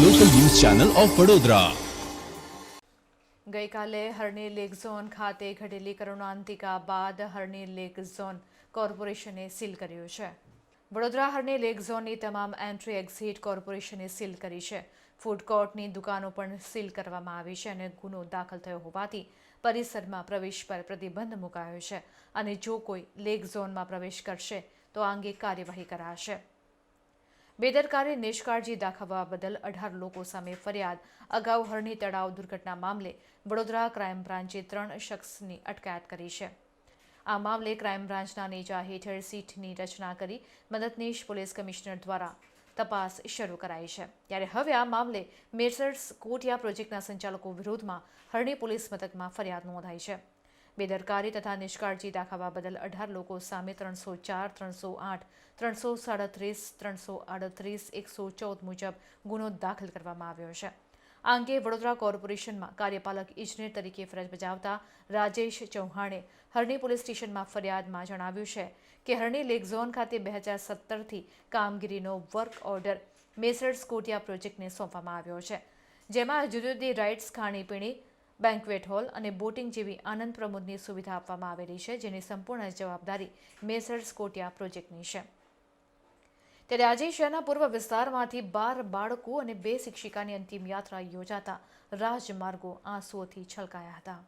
Channel of Vadodara. ગઈકાલે Harni lake zone ખાતે ઘટેલી કરુણાંતિકા બાદ હરણી લેક ઝોન કોર્પોરેશને સીલ કર્યો છે. વડોદરા હરણી લેક ઝોનની તમામ એન્ટ્રી એક્ઝિટ કોર્પોરેશને સીલ કરી છે. ફૂડ કોર્ટની દુકાનો પણ સીલ કરવામાં આવી છે અને ગુનો દાખલ થયો હોવાથી પરિસરમાં પ્રવેશ પર પ્રતિબંધ મુકાયો છે. અને જો કોઈ લેક ઝોનમાં પ્રવેશ કરશે, તો આ અંગે કાર્યવાહી કરાશે. બેદરકારી, નિષ્કાળજી દાખવવા બદલ અઢાર લોકો સામે ફરિયાદ. અગાઉ હરણી તળાવ દુર્ઘટના મામલે વડોદરા ક્રાઇમ બ્રાન્ચે ત્રણ શખ્સની અટકાયત કરી છે. આ મામલે ક્રાઇમ બ્રાન્ચના નેજા હેઠળ સીટની રચના કરી મદદનીશ પોલીસ કમિશનર દ્વારા તપાસ શરૂ કરાઈ છે. ત્યારે હવે આ મામલે મેસર્સ કોટિયા પ્રોજેક્ટના સંચાલકો વિરોધમાં હરણી પોલીસ મથકમાં ફરિયાદ નોંધાઈ છે. બેદરકારી તથા નિષ્કાળજી દાખવવા બદલ અઢાર લોકો સામે ત્રણસો ચાર, ત્રણસો આઠ, ત્રણસો સાડત્રીસ, ત્રણસો આડત્રીસ, એકસો ચૌદ મુજબ ગુનો દાખલ કરવામાં આવ્યો છે. આ અંગે વડોદરા કોર્પોરેશનમાં કાર્યપાલક ઇજનેર તરીકે ફરજ બજાવતા રાજેશ ચૌહાણે હરણી પોલીસ સ્ટેશનમાં ફરિયાદમાં જણાવ્યું છે કે હરણી લેક ઝોન ખાતે બે હજાર સત્તરથી કામગીરીનો વર્ક ઓર્ડર મેસર્સ કોટિયા પ્રોજેક્ટને સોંપવામાં આવ્યો છે, જેમાં જુદી જુદી રાઇટ્સ ખાણીપીણી બેન્ક્વેટ હોલ અને બોટિંગ જેવી આનંદ પ્રમોદની સુવિધા આપવામાં આવેલી છે, જેની સંપૂર્ણ જવાબદારી મેસર્સ કોટિયા પ્રોજેક્ટની છે. ત્યારે આજે શહેરના પૂર્વ વિસ્તારમાંથી બાર બાળકો અને બે શિક્ષિકાની અંતિમ યાત્રા યોજાતા રાજમાર્ગો આંસુઓથી છલકાયા હતા.